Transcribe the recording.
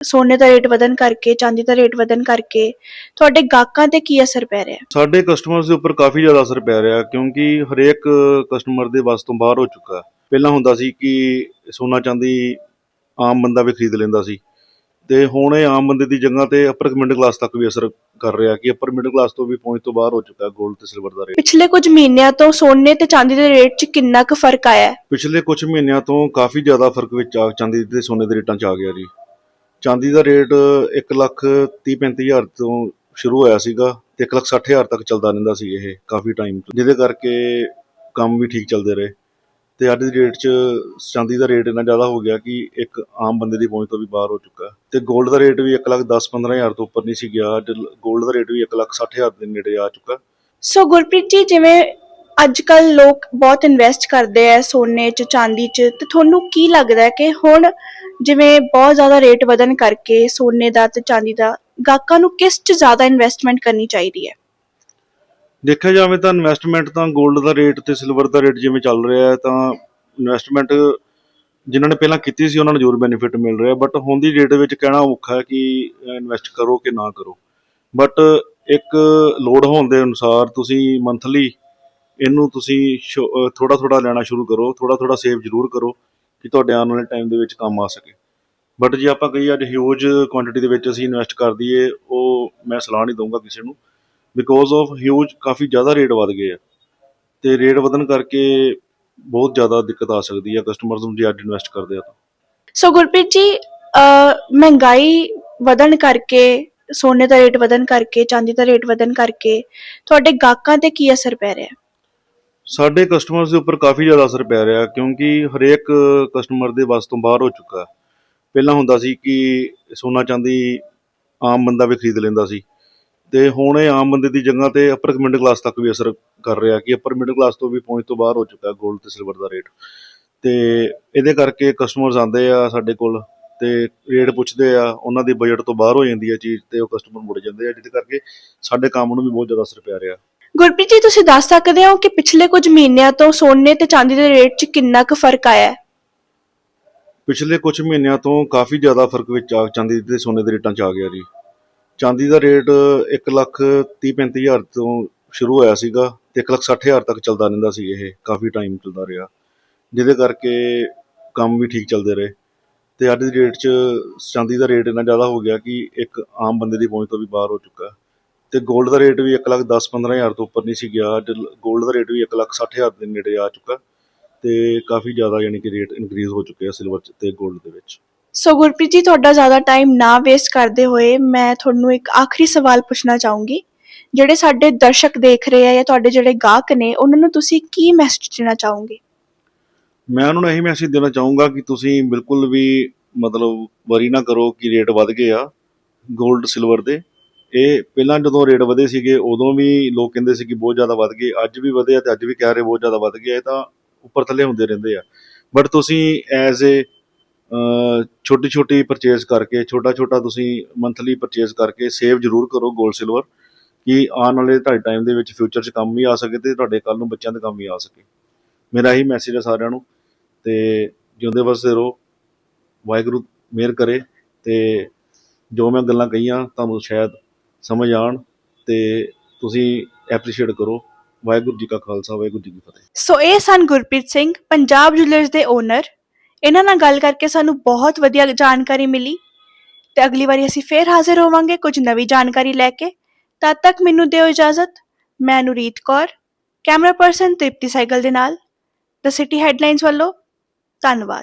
ਸੋਨੇ ਦਾ ਰੇਟ ਵਧਣ ਕਰਕੇ ਚਾਂਦੀ ਦਾ ਰੇਟ ਵਧਣ ਕਰਕੇ ਤੁਹਾਡੇ ਗਾਹਕਾਂ ਤੇ ਕੀ ਅਸਰ ਪੈ ਰਿਹਾ? ਸਾਡੇ ਕਸਟਮਰਸ ਦੇ ਉੱਪਰ ਕਾਫੀ ਜ਼ਿਆਦਾ ਅਸਰ ਪੈ ਰਿਹਾ ਕਿਉਂਕਿ ਹਰੇਕ ਕਸਟਮਰ ਦੇ ਵੱਸ ਤੋਂ ਬਾਹਰ ਹੋ ਚੁੱਕਾ। ਪਹਿਲਾਂ ਹੁੰਦਾ ਸੀ ਕਿ ਸੋਨਾ ਚਾਂਦੀ ਆਮ ਬੰਦਾ ਵੀ ਖਰੀਦ ਲੈਂਦਾ ਸੀ ਤੇ ਹੁਣ ਇਹ ਆਮ ਬੰਦੇ ਦੀ ਜਗ੍ਹਾ ਤੇ ਅਪਰ ਮਿਡਲ ਕਲਾਸ ਤੱਕ ਵੀ ਅਸਰ ਕਰ ਰਿਹਾ ਕਿ ਅਪਰ ਮਿਡਲ ਕਲਾਸ ਤੋਂ ਵੀ ਪਹੁੰਚ ਤੋਂ ਬਾਹਰ ਹੋ ਚੁੱਕਾ 골ਡ ਤੇ ਸਿਲਵਰ ਦਾ ਰੇਟ ਪਿਛਲੇ ਕੁਝ ਮਹੀਨਿਆਂ ਤੋਂ ਸੋਨੇ ਤੇ ਚਾਂਦੀ ਦੇ ਰੇਟ 'ਚ ਕਿੰਨਾ ਕੁ ਫ਼ਰਕ ਆਇਆ? ਹੈ ਪਿਛਲੇ ਕੁਝ ਮਹੀਨਿਆਂ ਤੋਂ ਕਾਫੀ ਜ਼ਿਆਦਾ ਫ਼ਰਕ ਵਿੱਚ ਆ ਚਾਂਦੀ ਤੇ ਸੋਨੇ ਦੇ ਰੇਟਾਂ 'ਚ ਆ ਗਿਆ ਜੀ। ਚਾਂਦੀ ਦਾ ਰੇਟ 1 ਲੱਖ 30 35 ਹਜ਼ਾਰ ਤੋਂ ਸ਼ੁਰੂ ਹੋਇਆ ਸੀਗਾ ਤੇ 1 ਲੱਖ 60 ਹਜ਼ਾਰ ਤੱਕ ਚੱਲਦਾ ਰਹਿੰਦਾ ਸੀ ਇਹ ਕਾਫੀ ਟਾਈਮ ਤੋਂ। ਜਿਹਦੇ ਕਰਕੇ ਕੰਮ ਵੀ ਠੀਕ ਚੱਲਦੇ ਰਹੇ। ਤੇ ਅੱਜ ਦੀ ਡੇਟ 'ਚ ਚਾਂਦੀ ਦਾ ਰੇਟ ਇੰਨਾ ਜ਼ਿਆਦਾ ਹੋ ਗਿਆ ਕਿ ਇੱਕ ਆਮ ਬੰਦੇ ਦੀ ਪਹੁੰਚ ਤੋਂ ਵੀ ਬਾਹਰ ਹੋ ਚੁੱਕਾ। ਤੇ 골ਡ ਦਾ ਰੇਟ ਵੀ 1 ਲੱਖ 10 15 ਹਜ਼ਾਰ ਤੋਂ ਉੱਪਰ ਨਹੀਂ ਸੀ ਗਿਆ। ਅੱਜ 골ਡ ਦਾ ਰੇਟ ਵੀ 1 ਲੱਖ 60 ਹਜ਼ਾਰ ਦੇ ਨੇੜੇ ਆ ਚੁੱਕਾ। ਸੋ ਗੁਰਪ੍ਰੀਤ ਜੀ ਜਿਵੇਂ ਅੱਜ ਕੱਲ ਲੋਕ ਬਹੁਤ ਇਨਵੈਸਟ ਕਰਦੇ ਆ ਸੋਨੇ 'ਚ, ਚਾਂਦੀ 'ਚ, ਤੇ ਤੁਹਾਨੂੰ ਕੀ ਲੱਗਦਾ ਕਿ ਹੁਣ ਜਿਵੇਂ ਬਹੁਤ ਜ਼ਿਆਦਾ ਰੇਟ ਵਧਣ ਕਰਕੇ ਸੋਨੇ ਦਾ ਤੇ ਚਾਂਦੀ ਦਾ ਗਾਹਕਾਂ ਨੂੰ ਕਿਸ 'ਚ ਜ਼ਿਆਦਾ ਇਨਵੈਸਟਮੈਂਟ ਕਰਨੀ ਚਾਹੀਦੀ ਹੈ? ਦੇਖਿਆ ਜਾਵੇ ਤਾਂ ਇਨਵੈਸਟਮੈਂਟ ਤਾਂ 골ਡ ਦਾ ਰੇਟ ਤੇ ਸਿਲਵਰ ਦਾ ਰੇਟ ਜਿਵੇਂ ਚੱਲ ਰਿਹਾ ਹੈ ਤਾਂ ਇਨਵੈਸਟਮੈਂਟ ਜਿਨ੍ਹਾਂ ਨੇ ਪਹਿਲਾਂ ਕੀਤੀ ਸੀ ਉਹਨਾਂ ਨੂੰ ਜ਼ਰੂਰ ਬੈਨੀਫਿਟ ਮਿਲ ਰਿਹਾ ਬਟ ਹੁਣ ਦੀ ਡੇਟ ਵਿੱਚ ਕਹਿਣਾ ਔਖਾ ਹੈ ਕਿ ਇਨਵੈਸਟ ਕਰੋ ਕਿ ਨਾ ਕਰੋ। ਬਟ ਇੱਕ ਲੋਡ ਹੋਣ ਦੇ ਅਨੁਸਾਰ ਤੁਸੀਂ ਮੰਥਲੀ ਇਹਨੂੰ ਤੁਸੀਂ ਥੋੜਾ ਥੋੜਾ ਲੈਣਾ ਸ਼ੁਰੂ ਕਰੋ ਥੋੜਾ ਥੋੜਾ ਸੇਵ ਜ਼ਰੂਰ ਕਰੋ। ਕਿ ਤੁਹਾਡੇ ਆਉਣ ਵਾਲੇ ਟਾਈਮ ਦੇ ਵਿੱਚ ਕੰਮ ਆ ਸਕੇ। ਬਟ ਜੇ ਆਪਾਂ ਕਹੀਏ ਅੱਜ ਹਿਊਜ ਕੁਆਂਟੀਟੀ ਦੇ ਵਿੱਚ ਅਸੀਂ ਇਨਵੈਸਟ ਕਰ ਦਈਏ, ਉਹ ਮੈਂ ਸਲਾਹ ਨਹੀਂ ਦਊਂਗਾ ਕਿਸੇ ਨੂੰ। ਬਿਕੋਜ਼ ਆਫ ਹਿਊਜ ਕਾਫੀ ਜ਼ਿਆਦਾ ਰੇਟ ਵਧ ਗਏ ਆ। ਤੇ ਰੇਟ ਵਧਣ ਕਰਕੇ ਬਹੁਤ ਜ਼ਿਆਦਾ ਦਿੱਕਤ ਆ ਸਕਦੀ ਹੈ ਕਸਟਮਰਸ ਨੂੰ ਜੇ ਅੱਜ ਇਨਵੈਸਟ ਕਰਦੇ ਆ ਤਾਂ। ਸੋ ਗੁਰਪ੍ਰੀਤ ਜੀ ਮਹਿੰਗਾਈ ਵਧਣ ਕਰਕੇ, ਸੋਨੇ ਦਾ ਰੇਟ ਵਧਣ ਕਰਕੇ, ਚਾਂਦੀ ਦਾ ਰੇਟ ਵਧਣ ਕਰਕੇ ਤੁਹਾਡੇ ਗਾਹਕਾਂ ਤੇ ਕੀ ਅਸਰ ਪੈ ਰਿਹਾ? ਹੈ ਸਾਡੇ ਕਸਟਮਰਸ ਦੇ ਉੱਪਰ ਕਾਫੀ ਜ਼ਿਆਦਾ ਅਸਰ ਪੈ ਰਿਹਾ ਕਿਉਂਕਿ ਹਰੇਕ ਕਸਟਮਰ ਦੇ ਵੱਸ ਤੋਂ ਬਾਹਰ ਹੋ ਚੁੱਕਾ ਪਹਿਲਾਂ ਹੁੰਦਾ ਸੀ ਕਿ ਸੋਨਾ ਚਾਂਦੀ ਆਮ ਬੰਦਾ ਵੀ ਖਰੀਦ ਲੈਂਦਾ ਸੀ ਤੇ ਹੁਣ ਇਹ ਆਮ ਬੰਦੇ ਦੀ ਜਗ੍ਹਾ ਤੇ ਅਪਰ ਮਿਡਲ ਕਲਾਸ ਤੱਕ ਵੀ ਅਸਰ ਕਰ ਰਿਹਾ ਕਿ ਅਪਰ ਮਿਡਲ ਕਲਾਸ ਤੋਂ ਵੀ ਪਹੁੰਚ ਤੋਂ ਬਾਹਰ ਹੋ ਚੁੱਕਾ ਹੈ 골ਡ ਤੇ ਸਿਲਵਰ ਦਾ ਰੇਟ ਤੇ ਇਹਦੇ ਕਰਕੇ ਕਸਟਮਰਸ ਆਉਂਦੇ ਆ ਸਾਡੇ ਕੋਲ ਤੇ ਰੇਟ ਪੁੱਛਦੇ ਆ, ਉਹਨਾਂ ਦੀ ਬਜਟ ਤੋਂ ਬਾਹਰ ਹੋ ਜਾਂਦੀ ਹੈ ਚੀਜ਼ ਤੇ ਉਹ ਕਸਟਮਰ ਮੁੜ ਜਾਂਦੇ ਆ, ਜਿਹਦੇ ਕਰਕੇ ਸਾਡੇ ਕੰਮ ਨੂੰ ਵੀ ਬਹੁਤ ਜ਼ਿਆਦਾ ਅਸਰ ਪੈ ਰਿਹਾ। ਗੁਰਪ੍ਰੀਤ ਜੀ, ਤੁਸੀਂ ਦੱਸ ਸਕਦੇ ਹੋ ਕਿ ਪਿਛਲੇ ਕੁਝ ਮਹੀਨਿਆਂ ਤੋਂ ਸੋਨੇ ਤੇ ਚਾਂਦੀ ਦੇ ਰੇਟ 'ਚ ਕਿੰਨਾ ਕੁ ਫ਼ਰਕ ਆਇਆ ਹੈ? ਪਿਛਲੇ ਕੁਝ ਮਹੀਨਿਆਂ ਤੋਂ ਕਾਫੀ ਜ਼ਿਆਦਾ ਫ਼ਰਕ ਵਿੱਚ ਆ, ਚਾਂਦੀ ਤੇ ਸੋਨੇ ਦੇ ਰੇਟਾਂ 'ਚ ਆ ਗਿਆ ਜੀ। ਚਾਂਦੀ ਦਾ ਰੇਟ 1 ਲੱਖ 30 35 ਹਜ਼ਾਰ ਤੋਂ ਸ਼ੁਰੂ ਹੋਇਆ ਸੀਗਾ ਤੇ 1 ਲੱਖ 60 ਹਜ਼ਾਰ ਤੱਕ ਚੱਲਦਾ ਰਹਿੰਦਾ ਸੀ ਇਹ, ਕਾਫੀ ਟਾਈਮ ਚੱਲਦਾ ਰਿਹਾ। ਜਿਹਦੇ ਕਰਕੇ ਕੰਮ ਵੀ ਠੀਕ ਚੱਲਦੇ ਰਹੇ। ਤੇ ਅੱਜ ਦੀ ਡੇਟ 'ਚ ਚਾਂਦੀ ਦਾ ਰੇਟ ਇੰਨਾ ਜ਼ਿਆਦਾ ਹੋ ਗਿਆ ਕਿ ਇੱਕ ਆਮ ਬੰਦੇ ਦੀ ਪਹੁੰਚ ਤੋਂ ਵੀ ਬਾਹਰ ਹੋ ਚੁੱਕਾ। ਤੇ 골ਡ ਦਾ ਰੇਟ ਵੀ 1 ਲੱਖ 10-15 ਤੋਂ ਉੱਪਰ ਨਹੀਂ ਸੀ ਗਿਆ ਅੱਜ 골ਡ ਦਾ ਰੇਟ ਵੀ 1 ਲੱਖ 60 ਦੇ ਨੇੜੇ ਆ ਚੁੱਕਾ ਤੇ ਕਾਫੀ ਜ਼ਿਆਦਾ ਯਾਨੀ ਕਿ ਰੇਟ ਇਨਕਰੀਜ਼ ਹੋ ਚੁੱਕੇ ਆ ਸਿਲਵਰ ਤੇ 골ਡ ਦੇ ਵਿੱਚ। ਸੋ ਗੁਰਪ੍ਰੀਤ ਜੀ ਤੁਹਾਡਾ ਜ਼ਿਆਦਾ ਟਾਈਮ ਨਾ ਵੇਸਟ ਕਰਦੇ ਹੋਏ ਮੈਂ ਤੁਹਾਨੂੰ ਇੱਕ ਆਖਰੀ ਸਵਾਲ ਪੁੱਛਣਾ ਚਾਹੂੰਗੀ। ਜਿਹੜੇ ਸਾਡੇ ਦਰਸ਼ਕ ਦੇਖ ਰਹੇ ਆ ਜਾਂ ਤੁਹਾਡੇ ਜਿਹੜੇ ਗਾਹਕ ਨੇ ਉਹਨਾਂ ਨੂੰ ਤੁਸੀਂ ਕੀ ਮੈਸੇਜ ਦੇਣਾ ਚਾਹੋਗੇ? ਮੈਂ ਉਹਨਾਂ ਨੂੰ ਇਹ ਮੈਸੇਜ ਦੇਣਾ ਚਾਹੂੰਗਾ ਕਿ ਤੁਸੀਂ ਬਿਲਕੁਲ ਵੀ ਮਤਲਬ ਵਰੀ ਨਾ ਕਰੋ ਕਿ ਰੇਟ ਵੱਧ ਗਏ ਆ 골ਡ ਸਿਲਵਰ ਦੇ। ਇਹ ਪਹਿਲਾਂ ਜਦੋਂ ਰੇਟ ਵਧੇ ਸੀਗੇ, ਉਦੋਂ ਵੀ ਲੋਕ ਕਹਿੰਦੇ ਸੀ ਕਿ ਬਹੁਤ ਜ਼ਿਆਦਾ ਵੱਧ ਗਏ, ਅੱਜ ਵੀ ਵਧੇ ਆ ਤੇ ਅੱਜ ਵੀ ਕਹਿ ਰਹੇ ਬਹੁਤ ਜ਼ਿਆਦਾ ਵੱਧ ਗਏ ਇਹ ਤਾਂ ਉੱਪਰ ਥੱਲੇ ਹੁੰਦੇ ਰਹਿੰਦੇ ਆ। ਬਟ ਤੁਸੀਂ ਐਜ਼ ਏ ਛੋਟੀ ਛੋਟੀ ਪਰਚੇਸ ਕਰਕੇ ਛੋਟਾ ਛੋਟਾ ਤੁਸੀਂ ਮੰਥਲੀ ਪਰਚੇਸ ਕਰਕੇ ਸੇਵ ਜ਼ਰੂਰ ਕਰੋ 골ਡ ਸਿਲਵਰ ਕਿ ਆਉਣ ਵਾਲੇ ਤੁਹਾਡੇ ਟਾਈਮ ਦੇ ਵਿੱਚ ਫਿਊਚਰ 'ਚ ਕੰਮ ਵੀ ਆ ਸਕੇ ਤੇ ਤੁਹਾਡੇ ਕੱਲ ਨੂੰ ਬੱਚਿਆਂ ਦੇ ਕੰਮ ਵੀ ਆ ਸਕੇ। ਮੇਰਾ ਇਹੀ ਮੈਸੇਜ ਹੈ ਸਾਰਿਆਂ ਨੂੰ ਤੇ ਜਿਉਂਦੇ ਵਸਦੇ ਰਹੋ, ਵਾਹਿਗੁਰੂ ਮਿਹਰ ਕਰੇ ਤੇ ਜੋ ਮੈਂ ਗੱਲਾਂ ਕਹੀਆਂ ਤੁਹਾਨੂੰ ਸ਼ਾਇਦ ਸਮਝ ਆਣ ਤੇ ਤੁਸੀਂ ਐਪਰੀਸ਼ੀਏਟ ਕਰੋ। ਵਾਹਿਗੁਰੂ ਜੀ ਕਾ ਖਾਲਸਾ, ਵਾਹਿਗੁਰੂ ਜੀ ਕੀ ਫਤਿਹ। ਸੋ ਇਹ ਸਨ ਗੁਰਪ੍ਰੀਤ ਸਿੰਘ, ਪੰਜਾਬ ਜੁਐਲਰਸ ਦੇ ਓਨਰ ਇਹਨਾਂ ਨਾਲ ਗੱਲ ਕਰਕੇ ਸਾਨੂੰ ਬਹੁਤ ਵਧੀਆ ਜਾਣਕਾਰੀ ਮਿਲੀ। ਤੇ ਅਗਲੀ ਵਾਰੀ ਅਸੀਂ ਫੇਰ ਹਾਜ਼ਰ ਹੋਵਾਂਗੇ ਕੁਝ ਨਵੀਂ ਜਾਣਕਾਰੀ ਲੈ ਕੇ। ਤਦ ਤੱਕ ਮੈਨੂੰ ਦਿਓ ਇਜਾਜ਼ਤ। ਮੈਂ ਨੂਰੀਤ ਕੌਰ, ਕੈਮਰਾ ਪਰਸਨ ਤ੍ਰਿਪਤੀ ਸਾਈਕਲ ਦੇ ਨਾਲ। ਦ ਸਿਟੀ ਹੈਡਲਾਈਨਸ ਵੱਲੋਂ ਧੰਨਵਾਦ।